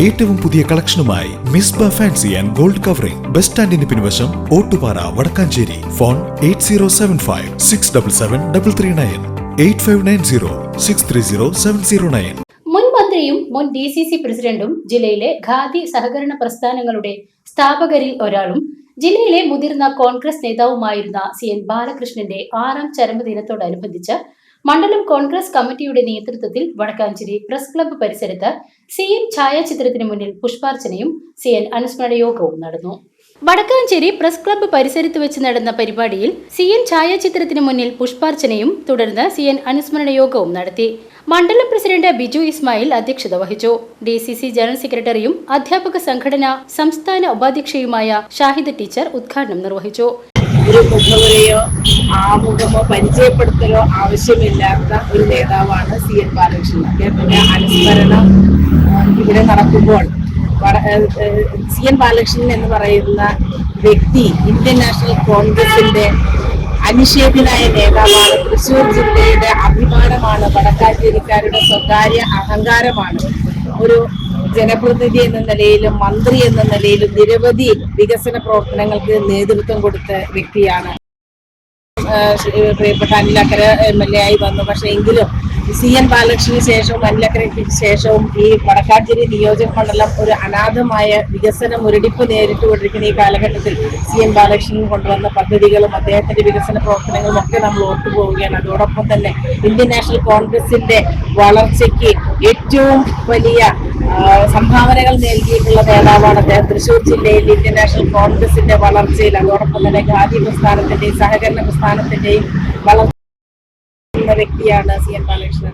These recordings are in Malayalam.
ഏറ്റവും പുതിയ കളക്ഷനുമായി Misba fancy and gold covering. Bus സ്റ്റാൻഡിന് പിൻവശം Ottupara Vadakkanchery. Phone eight zero seven five six double seven double three nine. Eight five nine zero six three zero seven zero nine. മുൻ ഡി സി സി പ്രസിഡന്റും ജില്ലയിലെ ഖാദി സഹകരണ പ്രസ്ഥാനങ്ങളുടെ സ്ഥാപകരിൽ ഒരാളും ജില്ലയിലെ മുതിർന്ന കോൺഗ്രസ് നേതാവുമായിരുന്ന സി എൻ ബാലകൃഷ്ണന്റെ ആറാം ചരമദിനത്തോടനുബന്ധിച്ച് മണ്ഡലം കോൺഗ്രസ് കമ്മിറ്റിയുടെ നേതൃത്വത്തിൽ വടക്കാഞ്ചേരി പ്രസ് ക്ലബ്ബ് പരിസരത്ത് സി എൻ ഛായാചിത്രത്തിന് മുന്നിൽ പുഷ്പാർച്ചനയും സി എൻ അനുസ്മരണ യോഗവും നടന്നു. വടക്കാഞ്ചേരി പ്രസ് ക്ലബ്ബ് പരിസരത്ത് വെച്ച് നടന്ന പരിപാടിയിൽ സി എൻ ഛായാചിത്രത്തിന് മുന്നിൽ പുഷ്പാർച്ചനയും തുടർന്ന് സി എൻ അനുസ്മരണ യോഗവും നടത്തി. മണ്ഡലം പ്രസിഡന്റ് ബിജു ഇസ്മായിൽ അധ്യക്ഷത വഹിച്ചു. ഡി സി സി ജനറൽ സെക്രട്ടറിയും അധ്യാപക സംഘടന സംസ്ഥാന ഉപാധ്യക്ഷയുമായ ഷാഹിദ് ടീച്ചർ ഉദ്ഘാടനം നിർവഹിച്ചു. ആമുഖമോ പരിചയപ്പെടുത്തലോ ആവശ്യമില്ലാത്ത ഒരു നേതാവാണ് സി എൻ ബാലകൃഷ്ണൻ. അദ്ദേഹത്തിന്റെ അനുസ്മരണം ഇവിടെ നടക്കുമ്പോൾ സി എൻ ബാലകൃഷ്ണൻ എന്ന് പറയുന്ന വ്യക്തി ഇന്ത്യൻ നാഷണൽ കോൺഗ്രസിന്റെ അനിഷേധ്യനായ നേതാവാണ്. തൃശൂർ ജില്ലയുടെ അഭിമാനമാണ് വടക്കാഞ്ചേരിക്കാരുടെ സ്വകാര്യ അഹങ്കാരമാണ്. ഒരു ജനപ്രതിനിധി എന്ന നിലയിലും മന്ത്രി എന്ന നിലയിലും നിരവധി വികസന പ്രവർത്തനങ്ങൾക്ക് നേതൃത്വം കൊടുത്ത വ്യക്തിയാണ് പ്രിയപ്പെട്ട അനിലക്കര എം എൽ എ ആയി വന്നു. പക്ഷെ എങ്കിലും സി എൻ ബാലകൃഷ്ണന് ശേഷവും അനിലക്കരയ്ക്ക് ശേഷവും ഈ വടക്കാഞ്ചേരി നിയോജക മണ്ഡലം ഒരു അനാഥമായ വികസന മുരടിപ്പ് നേരിട്ടുകൊണ്ടിരിക്കുന്ന ഈ കാലഘട്ടത്തിൽ സി എൻ ബാലകൃഷ്ണൻ കൊണ്ടുവന്ന പദ്ധതികളും അദ്ദേഹത്തിന്റെ വികസന പ്രവർത്തനങ്ങളും ഒക്കെ നമ്മൾ ഓർത്തുപോവുകയാണ് അതോടൊപ്പം തന്നെ ഇന്ത്യൻ നാഷണൽ കോൺഗ്രസിന്റെ വളർച്ചയ്ക്ക് ഏറ്റവും വലിയ സംഭാവനകൾ നൽകിയിട്ടുള്ള നേതാവാണ് അദ്ദേഹം. തൃശൂർ ജില്ലയിൽ ഇന്ത്യൻ നാഷണൽ കോൺഗ്രസിന്റെ വളർച്ചയിൽ അതോടൊപ്പം തന്നെ ഖാദി പ്രസ്ഥാനത്തിന്റെയും സഹകരണ പ്രസ്ഥാനത്തിന്റെയും വളർച്ച വ്യക്തിയാണ് C N Balakrishnan.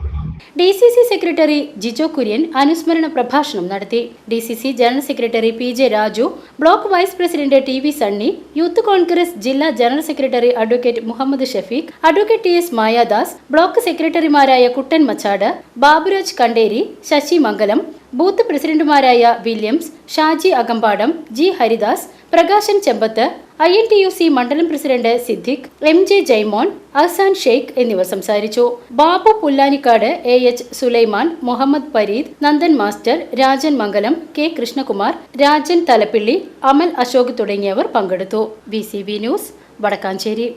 D C C secretary Jijo Kurian അനുസ്മരണ പ്രഭാഷണം നടത്തി. D C C general secretary P J Raju block vice president T V Sunny youth Congress ജില്ലാ general secretary advocate Muhammad Shafeeq advocate T S Mayadas block സെക്രട്ടറിമാരായ കുട്ടൻ മച്ചാട് ബാബുരാജ് കണ്ടേരി ശശി മംഗലം ബൂത്ത് പ്രസിഡന്റുമാരായ Williams Shaji Akampadam G Haridas Prakashan Chembath I N T U C മണ്ഡലം president Siddique M J Jaimon Ahsan Sheikh എന്നിവർ സംസാരിച്ചു. Babu Pullanikkad A H Sulaiman Muhammad Pareed Nandan master Rajan Mangalam K Krishnakumar Rajan Thalappilly Amal Ashok തുടങ്ങിയവർ പങ്കെടുത്തു. V news Vadakkanchery.